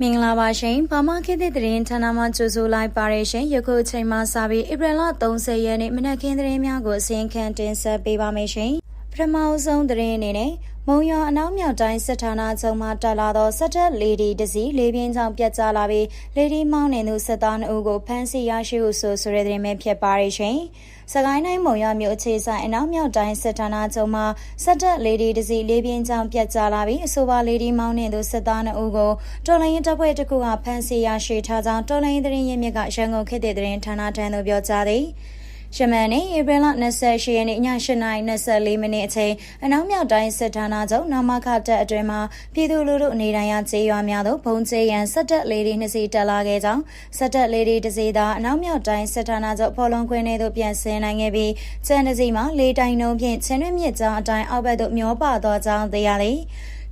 မင်္ဂလာပါရှင်။ဘာမခေတ်သစ်သတင်းဌာနမှကြိုဆိုလိုက်ပါရရှင်။ယခုအချိန်မှစပြီးဧပြီလ30ရက်နေ့မနက်ခင်းသတင်းများကိုအစီရင်ခံတင်ဆက်ပေးပါမယ်ရှင်။ပထမဆုံးသတင်းအနေနဲ့ မုံရွာအနောက်မြောက်တိုင်းစစ်ဌာနချုပ်မှတက်လာသောစက်တက်လေဒီတစီလေးပြင်းချောင်းပြတ်ကျလာပြီးလေဒီမောင်းနေသူစစ်သား2ဦးကိုဖမ်းဆီးရရှိဟုဆိုဆိုတဲ့သတင်းပဲဖြစ်ပါရရှင်။စကိုင်းတိုင်းမုံရွာမြို့အခြေဆိုင်အနောက်မြောက်တိုင်းစစ်ဌာနချုပ်မှစက်တက်လေဒီတစီလေးပြင်းချောင်းပြတ်ကျလာပြီးအဆိုပါလေဒီမောင်းနေသူစစ်သား2ဦးကိုတော်လိုင်းတပ်ဖွဲ့တစ်ခုကဖမ်းဆီးရရှိထားကြောင်းတော်လိုင်းသတင်းရင်းမြစ်ကရန်ကုန်ခေတ်သစ်သတင်းဌာနထံသို့ပြောကြားသည်။ ရှမန်နေဧပြီလ28ရက်နေ့ည8:24မိနစ်အချိန်အနောက်မြောက်တိုင်းစစ်ဌာနချုပ်နမခတက်အတွင်မှာပြည်သူလူထုအနေတိုင်းရကျေးရွာများသို့ဘုံကျေးရန်စက်တက်လေးတွေနှစ်စီတက်လာခဲ့ကြောင်းစက်တက်လေးတွေတစ်စီသာအနောက်မြောက်တိုင်းစစ်ဌာနချုပ်ဖော်လွန်ခွင်းထဲသို့ပြန်ဆင်းနိုင်ခဲ့ပြီးကျန်တစ်စီမှာလေးတိုင်နှုံဖြင့်ချင်းရွမြင့်ကျောင်းအတိုင်းအောက်ဘက်သို့မျောပါသောကြောင်းသိရသည်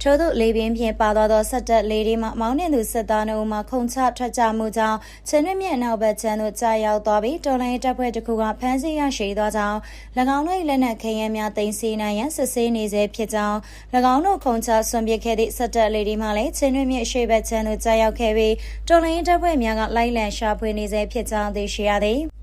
ထို့သို့လေပြင်းဖြင့်ပါသွားသောဆက်တက်လေးတွေမှမောင်းနှင်သူစစ်သားနှုတ်မှခုံချထွက်ကြမှုကြောင့်ချင်းရမြင့်နောက်ဘက်ချမ်းသို့ကြာရောက်သွားပြီးတော်လိုင်းတပ်ဖွဲ့တစ်ခုကဖမ်းဆီးရရှိသွားကြောင်း၎င်းတို့လက်နက်ခဲယမ်းများတင်စီနိုင်ရန်စစ်ဆေးနေစေဖြစ်ကြောင်း၎င်းတို့ခုံချဆွန်ပစ်ခဲ့သည့်ဆက်တက်လေးတွေမှလည်းချင်းရမြင့်အရှိဘက်ချမ်းသို့ကြာရောက်ခဲ့ပြီးတော်လိုင်းတပ်ဖွဲ့များကလိုက်လံရှာဖွေနေစေဖြစ်ကြောင်းသိရှိရသည်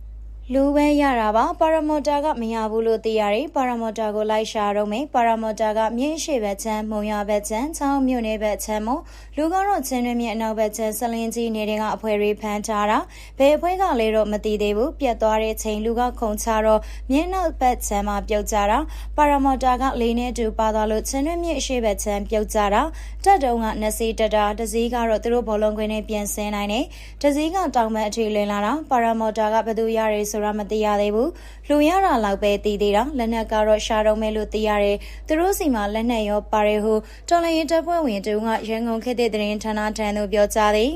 လူပဲရတာပါပါရမော်တာကမရဘူးလို့သိရတယ်ပါရမော်တာကိုလိုက်ရှာတော့မယ်ပါရမော်တာကမြင်းရှိဘက်ချမ်းမုံရဘက်ချမ်းချောင်းမြို့နယ်ဘက်ချမ်းမို့လူကတော့ချင်းတွင်မြအနောက်ဘက်ချမ်းဆလင်းကြီးနေတဲ့အဖွဲတွေဖမ်းထားတာဘယ်အဖွဲ့ကလဲတော့မသိသေးဘူးပြတ်သွားတဲ့ချိန်လူကခုံချတော့မြင်းနောက်ဘက်ချမ်းမှာပြုတ်ကြတာပါရမော်တာကလေးနဲ့တူပါသွားလို့ချင်းတွင်မြအရှိဘက်ချမ်းပြုတ်ကြတာတက်တုံးကနစီတတာတစည်းကတော့သူတို့ဘောလုံးခွင်းနဲ့ပြန်ဆင်းနိုင်တယ်တစည်းကတောင်ဘက်အထိလင်းလာတာပါရမော်တာကဘယ်သူရရဲဆိုတာမသိရသေးဘူးလူရတာလောက်ပဲတည်သေးတာလက်နက်ကတော့ရှာတော့မယ်လို့သိရတယ်သူတို့စီမှာလက်နက်ရောပါတယ်ဟုတော်လရင်တပ်ဖွဲ့ဝင်တူကရန်ကုန်ခေတ်သစ်သတင်းဌာနထံသို့ပြောကြားသည်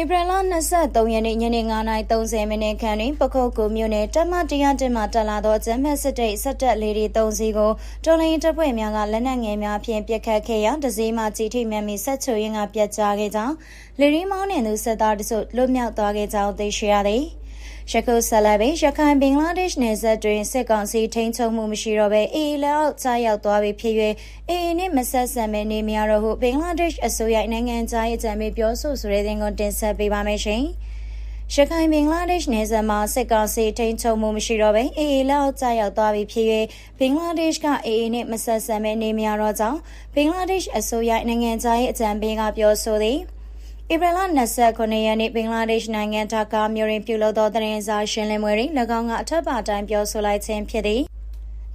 ဧပြီလ23ရက်နေ့ညနေ9:30မိနစ်ခန့်တွင်ပခုတ်ကူမြို့နယ်တမတရားတင်မှတက်လာသောဂျမ်မတ်စစ်တိတ်ဆက်တက်လေးတွေ3စီးကိုတော်လိုင်းတပ်ဖွဲ့များကလက်နက်ငယ်များဖြင့်ပစ်ခတ်ခဲ့ရာတစည်းမှကြီးထိမှန်ပြီးဆက်ချိုရင်းကပြတ်ကျခဲ့ကြောင်းလေရီမောင်းနှင်သူစစ်သားတို့လွတ်မြောက်သွားခဲ့ကြောင်းသိရှိရသည်။ ရခိုင်ဆလဘေရခိုင်ဘင်္ဂလားဒေ့ရှ်နယ်စပ်တွင်စစ်ကောင်စီထိန်းချုပ်မှုမရှိတော့ဘဲအေးလောက်ကြားရောက်သွားပြီဖြစ်၍အေးနဲ့မဆက်ဆံမဲနေများတော့ဟုဘင်္ဂလားဒေ့ရှ်အစိုးရနိုင်ငံသားရေးအကြံပေးပြောဆိုဆိုတဲ့တင်ကိုတင်ဆက်ပေးပါမယ်ရှင်။ရခိုင်ဘင်္ဂလားဒေ့ရှ်နယ်စပ်မှာစစ်ကောင်စီထိန်းချုပ်မှုမရှိတော့ဘဲအေးအေးလောက်ကြားရောက်သွားပြီဖြစ်၍ဘင်္ဂလားဒေ့ရှ်ကအေးအေးနဲ့မဆက်ဆံမဲနေများတော့ကြောင်းဘင်္ဂလားဒေ့ရှ်အစိုးရနိုင်ငံသားရေးအကြံပေးကပြောဆိုသည်။ ဧပြီလ29ရက်နေ့ဘင်္ဂလားဒေ့ရှ်နိုင်ငံဒါကာမြို့တွင်ပြုလုပ်သောသတင်းစာရှင်းလင်းပွဲတွင်၎င်းကအထက်ပါတိုင်းပြောဆိုလိုက်ခြင်းဖြစ်သည်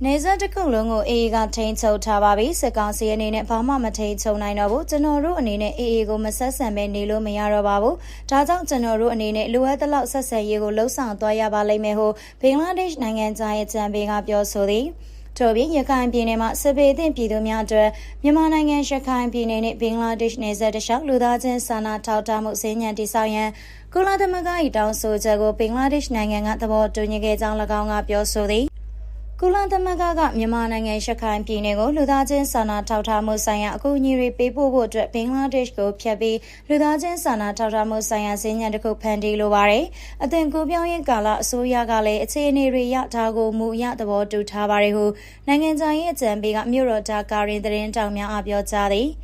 နေဆက်တစ်ခုလုံးကိုအေအေကထိန်းချုပ်ထားပါပြီစစ်ကောင်စီအနေနဲ့ဘာမှမထိန်းချုပ်နိုင်တော့ဘူးကျွန်တော်တို့အနေနဲ့အေအေကိုမဆက်ဆံပဲနေလို့မရတော့ပါဘူးဒါကြောင့်ကျွန်တော်တို့အနေနဲ့လိုအပ်တဲ့လောက်ဆက်ဆံရေးကိုလှုံ့ဆော်သွားရပါလိမ့်မယ်ဟုဘင်္ဂလားဒေ့ရှ်နိုင်ငံသားရဲ့ကြံပေးကပြောဆိုသည် ထို့ပြင်ရခိုင်ပြည်နယ်မှာစပေသင့်ပြည်သူများအတွက်မြန်မာနိုင်ငံရခိုင်ပြည်နယ်နဲ့ဘင်္ဂလားဒေ့ရှ်နယ်စပ်တလျှောက်လူသားချင်းစာနာထောက်ထားမှုစည်းညံတည်ဆောက်ရန်ကုလသမဂ္ဂ၏တောင်းဆိုချက်ကိုဘင်္ဂလားဒေ့ရှ်နိုင်ငံကသဘောတူညီခဲ့ကြောင်း၎င်းကပြောဆိုသည် ကုလသမဂ္ဂကမြန်မာနိုင်ငံရှခိုင်ပြည်နယ်ကိုလူသားချင်းစာနာထောက်ထားမှုဆိုင်ရာအကူအညီတွေပေးပို့ဖို့အတွက်ဘင်္ဂလားဒေ့ရှ်ကိုဖျက်ပြီးလူသားချင်းစာနာထောက်ထားမှုဆိုင်ရာစည်းညံတစ်ခုဖန်တီးလိုပါတယ်။အသင်ကူပြောင်းရေးကာလအစိုးရကလည်းအခြေအနေတွေရဒါကိုမူရသဘောတူထားပါတယ်ဟုနိုင်ငံခြားရေးအကြံပေးကမြို့တော်ဒါကာရင်သတင်းတောင်များအပြောကြားသည်။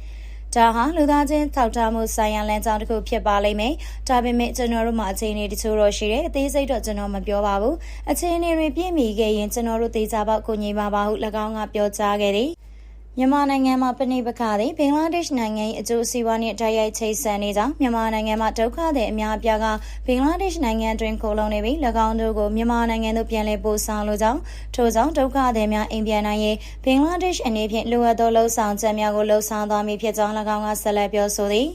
ဒါဟာလူသားချင်းထောက်ထားမှုဆိုင်ရာလမ်းကြောင်းတစ်ခုဖြစ်ပါလိမ့်မယ်။ဒါပေမဲ့ကျွန်တော်တို့မှာအခြေအနေတချို့တော့ရှိတယ်။အသေးစိတ်တော့ကျွန်တော်မပြောပါဘူး။အခြေအနေတွေပြည့်မီခဲ့ရင်ကျွန်တော်တို့သေချာပေါက်ကိုညီပါပါဟု၎င်းကပြောကြားခဲ့သည်။ မြန်မာနိုင်ငံမှာပဏိပခသည်ဘင်္ဂလားဒေ့ရှ်နိုင်ငံ၏အကျိုးစီးပွားနှင့်တိုက်ရိုက်ချိတ်ဆက်နေကြောင်းမြန်မာနိုင်ငံမှာဒုက္ခသည်အများအပြားကဘင်္ဂလားဒေ့ရှ်နိုင်ငံတွင်ခိုလုံနေပြီး၎င်းတို့ကိုမြန်မာနိုင်ငံသို့ပြန်လည်ပို့ဆောင်လိုကြောင်းထို့ကြောင့်ဒုက္ခသည်များအိမ်ပြန်နိုင်ရေးဘင်္ဂလားဒေ့ရှ်အနေဖြင့်လိုအပ်သောလှုံ့ဆော်ချက်များကိုလှုံ့ဆော်သွားမည်ဖြစ်ကြောင်း၎င်းကဆက်လက်ပြောဆိုသည်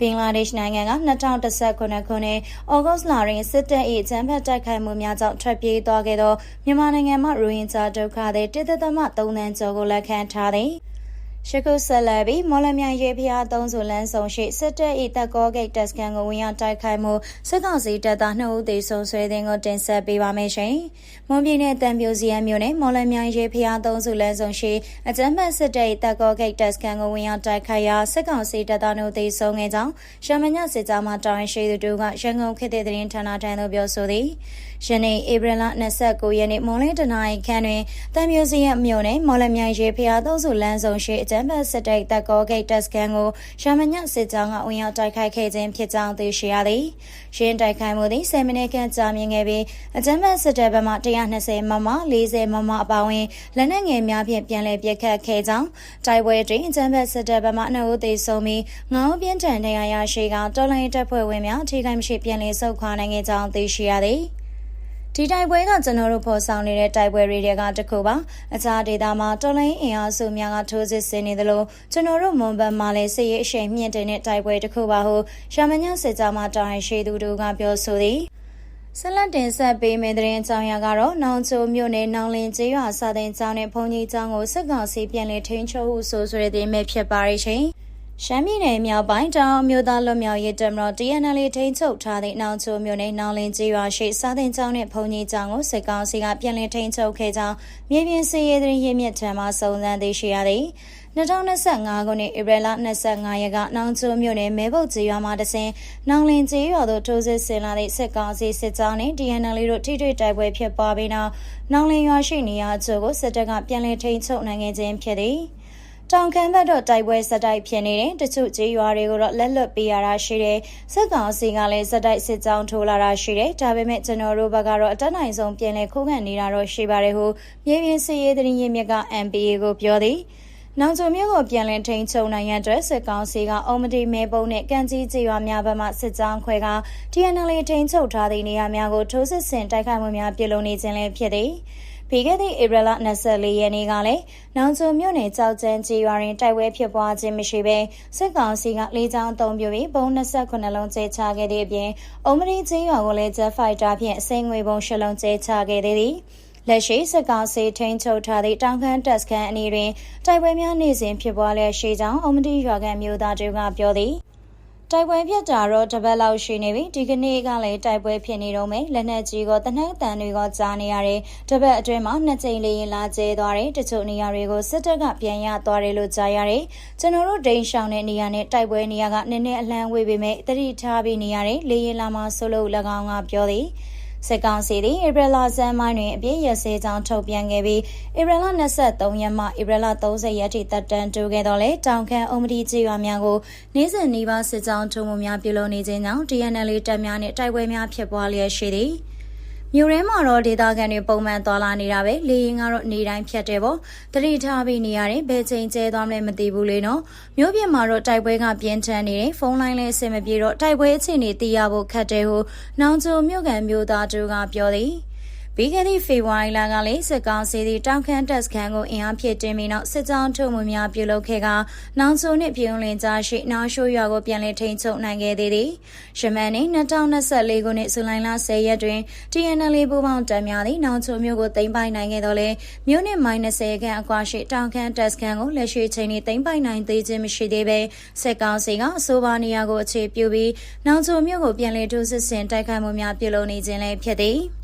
ဘင်္ဂလားဒေ့ရှ်နိုင်ငံက2019ခုနှစ်ဩဂုတ်လတွင်စစ်တပ်၏အကြမ်းဖက်တိုက်ခိုက်မှုများကြောင့်ထွက်ပြေးသွားခဲ့သောမြန်မာနိုင်ငံမှရိုဟင်ဂျာဒုက္ခသည်တစ်သက်သမ3သန်းကျော်ကိုလက်ခံထားသည် ရှကုဆက်လက်ပြီးမော်လမြိုင်ရေဖျားသုံးစုလန်းဆောင်ရှိစစ်တပ်၏တပ်ကောဂိတ်တပ်စကန်ကိုဝင်ရောက်တိုက်ခိုက်မှုစစ်ကောင်စီတပ်သား2ဦးသေဆုံးဆွဲတဲ့ကိုတင်ဆက်ပေးပါမယ်ရှင်။မွန်ပြည်နယ်တံပြိုစီယံမြို့နယ်မော်လမြိုင်ရေဖျားသုံးစုလန်းဆောင်ရှိအကြမ်းဖက်စစ်တပ်၏တပ်ကောဂိတ်တပ်စကန်ကိုဝင်ရောက်တိုက်ခိုက်ရာစစ်ကောင်စီတပ်သား2ဦးသေဆုံးခဲ့ကြောင်းရှမညစစ်ကြောင်းမှတာဝန်ရှိသူတို့ကရန်ကုန်ခေတ်သစ်သတင်းဌာနထံသို့ပြောဆိုသည်။ယနေ့ဧပြီလ29ရက်နေ့မွန်လင်းတနာရီခန့်တွင်တံမျိုးစီရမြို့နယ်မော်လမြိုင်ရေဖျားသုံးစုလမ်းဆောင်ရှိအကြမ်ဘတ်စစ်တိတ်တက်ကောဂိတ်တက်စကန်ကိုရှာမညစစ်ကြောင်းကဝင်ရောက်တိုက်ခိုက်ခဲ့ခြင်းဖြစ်ကြောင်းသိရှိရသည်။ရင်းတိုက်ခိုက်မှုသည်10မိနစ်ခန့်ကြာမြင့်ခဲ့ပြီးအကြမ်းဖက်စစ်တပ်ဘက်မှ120မမ40မမအပါအဝင်လက်နက်ငယ်များဖြင့်ပြန်လည်ပစ်ခတ်ခဲ့ကြောင်းတိုက်ပွဲတွင်အကြမ်းဖက်စစ်တပ်ဘက်မှနှုတ်သေးဆုံးပြီးငေါပြင်းထန်တရားရရှိကတော်လိုင်းတပ်ဖွဲ့ဝင်များထိခိုက်မရှိပြန်လည်ဆုတ်ခွာနိုင်ခဲ့ကြောင်းသိရှိရသည်။ ဒီတိုက်ပွဲကကျွန်တော်တို့ဖော်ဆောင်နေတဲ့တိုက်ပွဲတွေကတခုပါအခြားဒေသမှာတော်လိုင်းအင်အားစုများကထိုးစစ်ဆင်နေသလိုကျွန်တော်တို့မွန်ဘတ်မှာလည်းစစ်ရေးအရှိန်မြင့်တဲ့တိုက်ပွဲတစ်ခုပါဟုရှာမညစစ်ကြောမှာတာဝန်ရှိသူတို့ကပြောဆိုသည်ဆက်လက်တင်ဆက်ပေးမယ့်သတင်းကြောင်းရကတော့နောင်ချိုမြို့နယ်နောင်လင်းကျေးရွာစာတင်ကျောင်းနဲ့ဘုံကြီးကျောင်းကိုစစ်ကောင်စီပြန်လည်ထိန်းချုပ်ဟုဆိုဆိုတဲ့သတင်းပဲဖြစ်ပါရဲ့ရှင်။ ရှမ်းပြည်နယ်မြောက်ပိုင်းတောင်မြို့သားလွတ်မြောက်ရေးတပ်မတော် TNL ထိန်းချုပ်ထားတဲ့နောင်ချိုမြို့နယ်နောင်လင်းကြီးရွာရှိစာသင်ကျောင်းနဲ့ဘုံကြီးကျောင်းကိုစစ်ကောင်စီကပြန်လည်ထိန်းချုပ်ခဲ့ကြောင်းမြေပြင်စစ်ရေးသတင်းရင်းမြစ်ထံမှစုံစမ်းသိရှိရသည်2025ခုနှစ်ဧပြီလ25ရက်ကနောင်ချိုမြို့နယ်မဲဘုတ်ကြီးရွာမှာတစဉ်နောင်လင်းကြီးရွာသို့ထိုးစစ်ဆင်လာတဲ့စစ်ကောင်စီစစ်ကြောင်းနဲ့ TNL တို့ထိတွေ့တိုက်ပွဲဖြစ်ပွားပြီးနောက်နောင်လင်းရွာရှိနေရာချို့ကိုစစ်တပ်ကပြန်လည်ထိန်းချုပ်နိုင်ခဲ့ခြင်းဖြစ်သည်။ တောင်ခမ်းဘက်တော့တိုက်ပွဲစတိုက်ဖြစ်နေတယ်တချို့ကြေးရွာတွေကိုတော့လက်လွတ်ပေးရတာရှိတယ်စစ်ကောင်စီကလည်းစတိုက်စစ်ကြောင်းထိုးလာတာရှိတယ်ဒါပေမဲ့ကျွန်တော်တို့ဘက်ကတော့အတက်နိုင်ဆုံးပြင်လဲခိုးခံနေတာတော့ရှိပါတယ်ဟုမြေပြင်စစ်ရေးသတင်းရင်းမြစ်က MPA ကိုပြောသည်နောင်ချုံမြို့ကိုပြန်လည်ထိန်းချုပ်နိုင်ရန်အတွက်စစ်ကောင်စီကအုံမတီမဲပုံနဲ့ကန့်ကြီးကြေးရွာများဘက်မှစစ်ကြောင်းခွဲက TNL ထိန်းချုပ်ထားသည့်နေရာများကိုထိုးစစ်ဆင်တိုက်ခိုက်မှုများပြုလုပ်နေခြင်းလည်းဖြစ်သည်။ ပြီးခဲ့သည့်ဧပြီလ24ရက်နေ့ကလည်းနောင်ချုံမြို့နယ်ကြောက်ကျန်းကြီးရွာတွင်တိုက်ပွဲဖြစ်ပွားခြင်းမရှိဘဲစစ်ကောင်စီကလေးချောင်းအုံပြပြီးဘုံ28လုံးကျဲချခဲ့သည့်အပြင်အုံမရီကြီးရွာကိုလည်း Jet Fighter ဖြင့်အစိမ်းငွေဘုံ၈လုံးကျဲချခဲ့သေးသည်လက်ရှိစစ်ကောင်စီထိန်းချုပ်ထားသည့်တောင်ခမ်းတပ်စခန်းအနီးတွင်တိုက်ပွဲများနေစဉ်ဖြစ်ပွားလျက်ရှိကြောင်းအုံမတီရွာကန်မျိုးသားတွေကပြောသည် တိုက်ပွဲဖြစ်တာတော့တပတ်လောက်ရှိနေပြီဒီကနေ့ကလည်းတိုက်ပွဲဖြစ်နေတော့မယ်လက်နက်ကြီးကတနက်တန်တွေကကြားနေရတယ်တပတ်အတွင်းမှာနှစ်ကြိမ်လေးရင်လာကျဲသွားတယ်တချို့နေရာတွေကိုစစ်တပ်ကပြန်ရသွားတယ်လို့ကြားရတယ်ကျွန်တော်တို့ဒိန်ရှောင်းတဲ့နေရာနဲ့တိုက်ပွဲနေရာကနည်းနည်းအလန့်ဝေးပေမဲ့တတိထားပြီးနေရတယ်လေးရင်လာမှာဆိုလို့၎င်းကပြောသည် စစ်ကောင်စီသည်ဧပြီလဆန်းပိုင်းတွင်အပြည့်ရစေကြောင်းထုတ်ပြန်ခဲ့ပြီးဧပြီလ23ရက်မှဧပြီလ30ရက်ထိတပ်တန်းတိုးခဲ့တော့လေတောင်ခမ်းအုံမတီကျေးရွာများကိုနေ့စဉ်နှီးပါးစစ်ကြောင်းထုံမှုများပြုလုပ်နေခြင်းကြောင့် DNL တပ်များနှင့်တိုက်ပွဲများဖြစ်ပွားလျက်ရှိသည်။ မြို့ထဲမှာတော့ဒေသခံတွေပုံမှန်သွားလာနေတာပဲလေရင်ကတော့နေတိုင်းဖြတ်တယ်ပေါ့တတိထားပြီးနေရတယ်ဘယ်ချိန်ကျဲသွားမလဲမသိဘူးလေနော်မြို့ပြင်မှာတော့တိုက်ပွဲကပြင်းထန်နေတယ်ဖုန်းလိုင်းလည်းအဆင်မပြေတော့တိုက်ပွဲအခြေအနေသိရဖို့ခက်တယ်ဟုနောင်ကျိုမြို့ကန်မြို့သားတို့ကပြောသည် ပြီးခဲ့သည့်ဖေဖော်ဝါရီလကလည်းစစ်ကောင်စီသည်တောင်ခမ်းတပ်စခန်းကိုအင်အားဖြည့်တင်းပြီးနောက်စစ်ကြောင်းထုတ်မှုများပြုလုပ်ခဲ့ကနောင်ဆိုနှင့်ပြုံးလင်ကြားရှိနောင်ရှိုးရွာကိုပြန်လည်ထိန်းချုပ်နိုင်ခဲ့သေးသည်။ရှမန်နှင့်2024ခုနှစ်ဇူလိုင်လ10ရက်တွင် TNL ပူးပေါင်းတပ်များသည်နောင်ချိုမြို့ကိုသိမ်းပိုက်နိုင်ခဲ့တော့လေမြို့နှင့်မိုင်20ခန့်အကွာရှိတောင်ခမ်းတပ်စခန်းကိုလက်ရှိချိန်ထိသိမ်းပိုက်နိုင်သေးခြင်းမရှိသေးပဲစစ်ကောင်စီကအဆိုပါနေရာကိုအခြေပြုပြီးနောင်ချိုမြို့ကိုပြန်လည်ထိုးစစ်ဆင်တိုက်ခိုက်မှုများပြုလုပ်နေခြင်းလည်းဖြစ်သည်။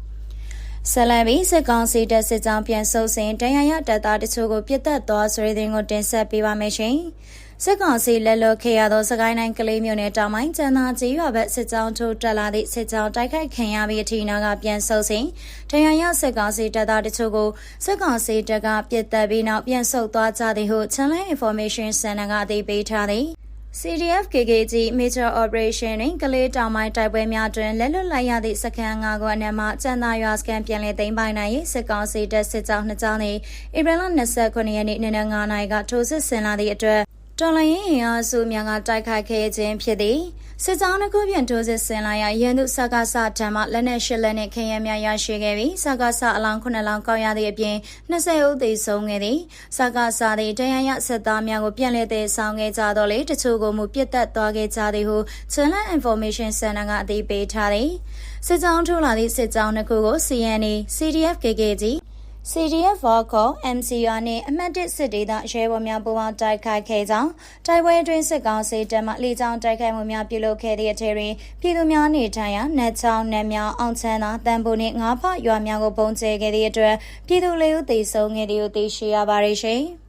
ဆလန်ဘီစစ်ကောင်စီတပ်စစ်ကြောင်းပြန်ဆုပ်စဉ်တရရတပ်သားတချို့ကိုပြစ်တက်သွားဆိုတဲ့တဲ့ကိုတင်ဆက်ပေးပါမယ်ရှင်။စစ်ကောင်စီလက်လွတ်ခဲ့ရသောစကိုင်းတိုင်းကလေးမြို့နယ်တောင်ပိုင်းကျန်းသာကြီးရွာဘက်စစ်ကြောင်းထိုးတက်လာသည့်စစ်ကြောင်းတိုက်ခိုက်ခံရပြီးအထီနာကပြန်ဆုပ်စဉ်တရရစစ်ကောင်စီတပ်သားတချို့ကိုစစ်ကောင်စီတပ်ကပြစ်တက်ပြီးနောက်ပြန်ဆုပ်သွားကြသည်ဟု Channel Information Center ကအသိပေးထားသည်။ CDF KKG Major Operation တွင်ကလေးတောင်ပိုင်းတိုက်ပွဲများတွင်လက်လွတ်လိုက်ရသည့်စခန်း၅ခုအနက်မှကျန်သာရွာစခန်းပြန်လည်သိမ်းပိုင်နိုင်ရေးစစ်ကောင်စီတပ်စစ်ကြောင်းနှစ်ကြောင်းနှင့်ဧပြီလ29ရက်နေ့နနက်9:00နာရီကထိုးစစ်ဆင်လာသည့်အတွက် တော်လိုင်းရင်အားစုများကတိုက်ခိုက်ခဲ့ခြင်းဖြစ်သည်စစ်ကြောင်းတစ်ခုပြန်ထိုးစစ်ဆင်လာရရန်သူစကားဆထံမှလက်နက်ရှစ်လက်နဲ့ခရင်များရရှိခဲ့ပြီးစကားဆအလောင်း9လောင်းကောက်ရသည့်အပြင်20ဦးသေဆုံးခဲ့သည်စကားဆသည်တရားရစစ်သားများကိုပြန်လည်သေးဆောင်ခဲ့ကြတော့လေတချို့ကိုမူပြစ်တက်သွားခဲ့ကြသည်ဟု Channel Information Center ကအသိပေးထားသည်စစ်ကြောင်းထိုးလာသည့်စစ်ကြောင်းတစ်ခုကို CNA CDF KKG CDF Volco MCR နဲ့အမှတ်၁စစ်ဒေသရဲဘော်များပူးပေါင်းတိုက်ခိုက်ခဲ့ကြောင်းတိုက်ပွဲအတွင်းစစ်ကောင်စီတပ်မှလေကြောင်းတိုက်ခိုက်မှုများပြုလုပ်ခဲ့သည့်အထည်တွင်ပြည်သူများနေထိုင်ရာနတ်ချောင်းနတ်မြောင်းအောင်ချမ်းသာတန်ဖိုးနှင့်ငါးဖရွာများကိုပုံကျဲခဲ့သည့်အတွက်ပြည်သူလေးဦးသေဆုံးခဲ့သည်ဟုသိရှိရပါတယ်ရှင်။